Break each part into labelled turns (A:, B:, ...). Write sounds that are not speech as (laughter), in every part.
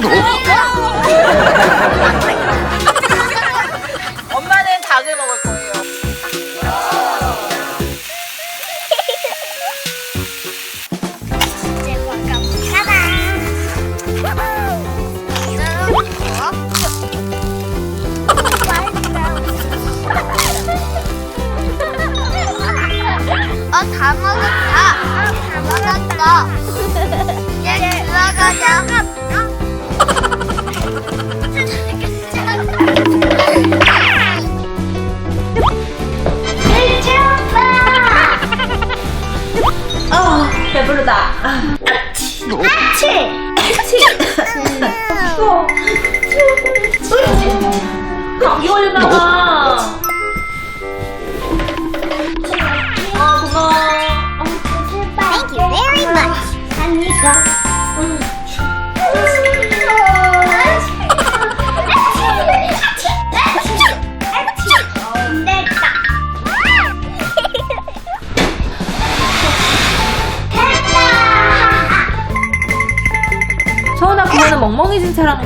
A: (laughs) 엄마는 닭을 먹을 거예요.
B: 이제 어, 다 먹었다. 다 먹었어. 이제 들어가자.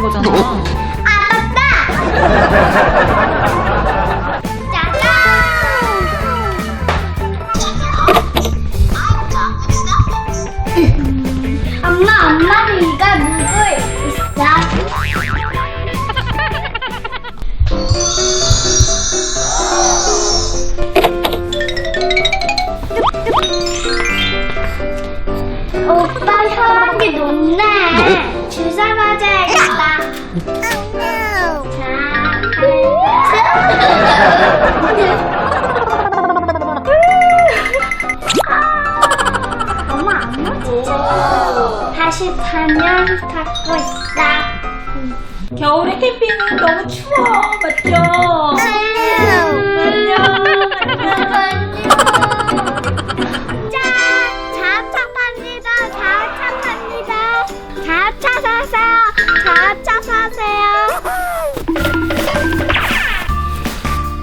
A: 거잖아.
B: 아, 맞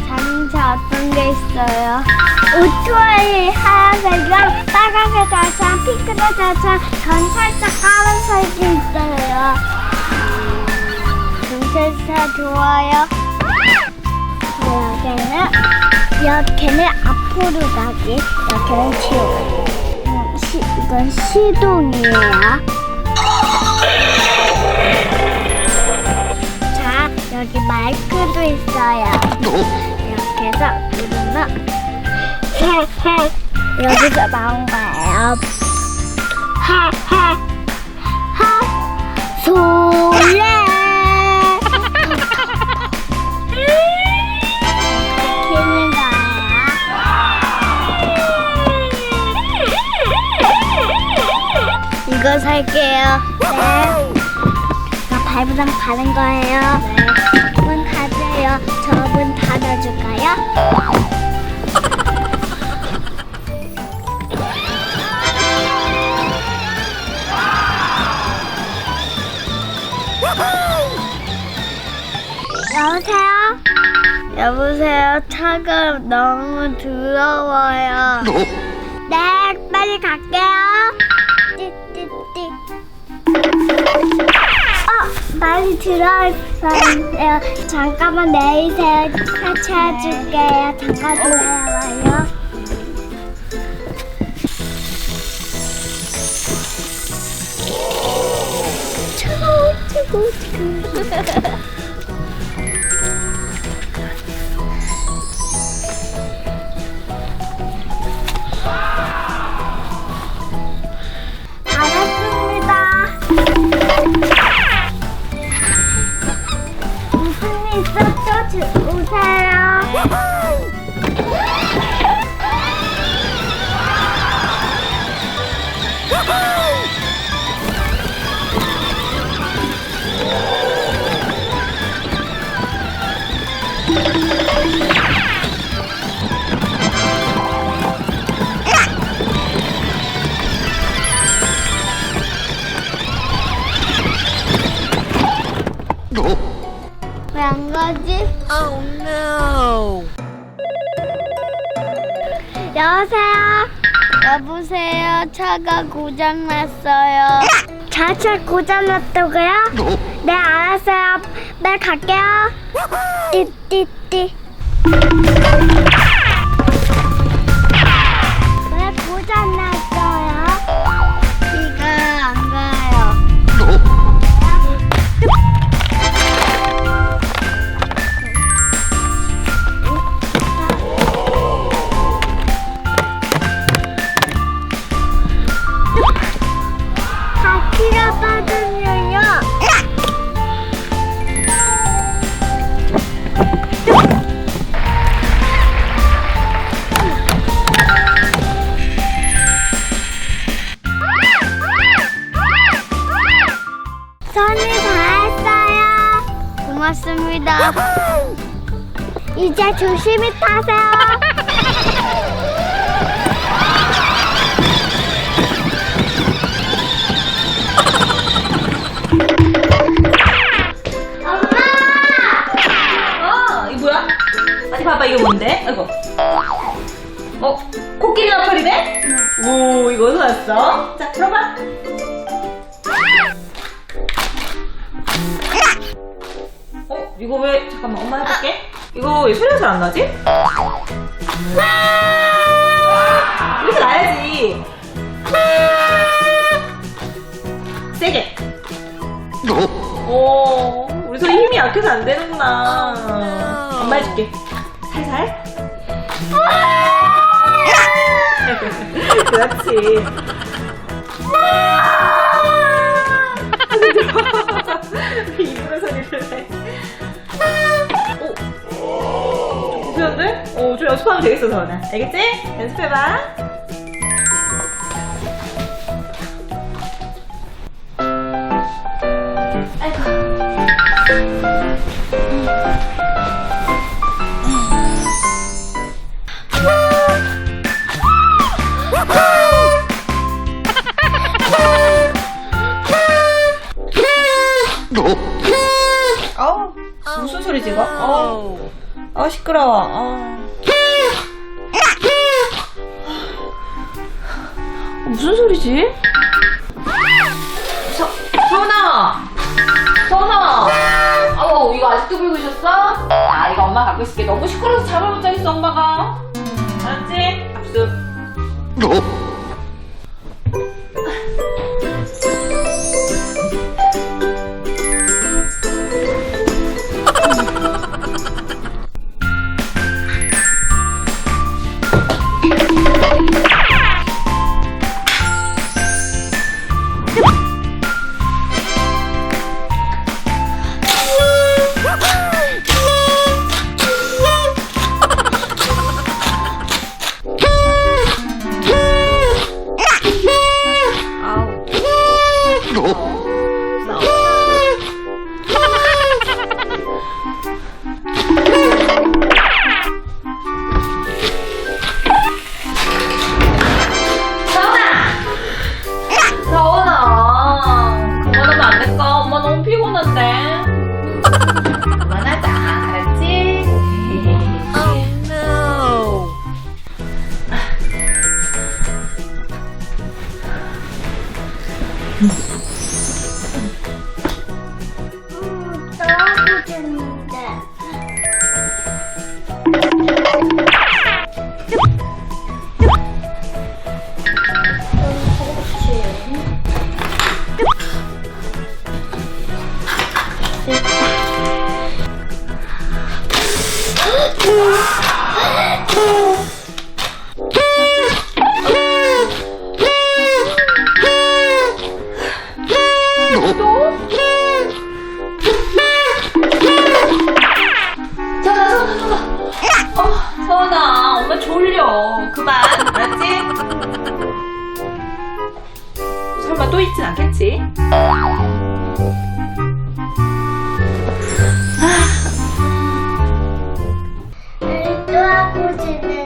B: 자동차 어떤 게 있어요? 오토바이 하얀색이랑 빨간색 자차, 핑크색 자차, 전 살짝 까만색이 중세차 좋아요. 여기는 이렇게는 앞으로 가기, 뒤로 가기. 음, 시, 이건 시동이에요. 자, 여기 마이크도 있어요. 이렇게 해서 누르면 여기서 나온 거예요. 하하하 소래 이거 살게요. 네. 나 발부담 가는 거예요. 네. 문 닫아요. 저문 닫아줄까요? 여보세요? 여보세요? 차가 너무 더러워요. 네, 빨리 갈게요. 어, 빨리 들어있어요. 잠깐만 내리세요. 하차해줄게요. 잠깐 들어와요. 알았습니다. (laughs) 뭐? 왜안 가지? Oh no. 여보세요? 여보세요? 차가 고장났어요. 자차 고장났다고요? 뭐? 네, 알았어요. 내 갈게요. 띠띠띠. 조심히 타세요. 엄마!
A: 어, 이거 봐봐 이거 뭔데? 아이고. 어, 코끼리 나팔이네? 오, 이거 어디서 왔어? 자, 들어봐. 어, 이거 왜 잠깐만 엄마 해볼게. 이거 왜 소리가 잘 안 나지? 이렇게 나야지. 세게. 오, 우리 소리 힘이 약해서 안 되는구나. 엄마 해줄게. 살살. (laughs) 그렇지. 좀 연습하면 되겠어, 서원아. 알겠지? 연습해봐. (laughs) 어우, 무슨 소리지, 이거? 어우, 어, 시끄러워. 어. 어, 무슨 소리지? 서, 서은아! 서은아! 아우, 이거 아직도 불고 있었어? 아, 이거 엄마 갖고 있을게. 너무 시끄러워서 잠을 못 자겠어, 엄마가. 알았지? 압수. 어, 서원아, 엄마 졸려. 그만, 알았지? 설마 또 있진 않겠지?
B: 또 하고 싶는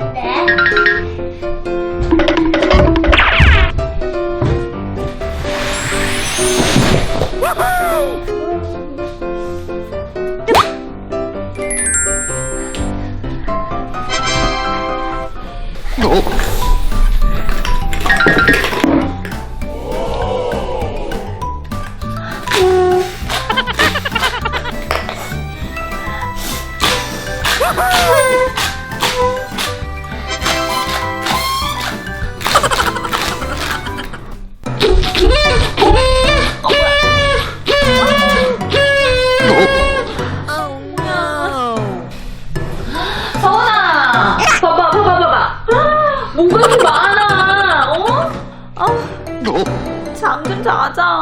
A: 뭐가 이렇게 많아, 어? 아, 잠좀 자자.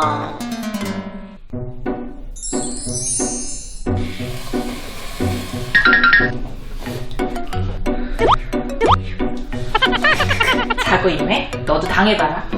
A: 자고 있네? 너도 당해봐라.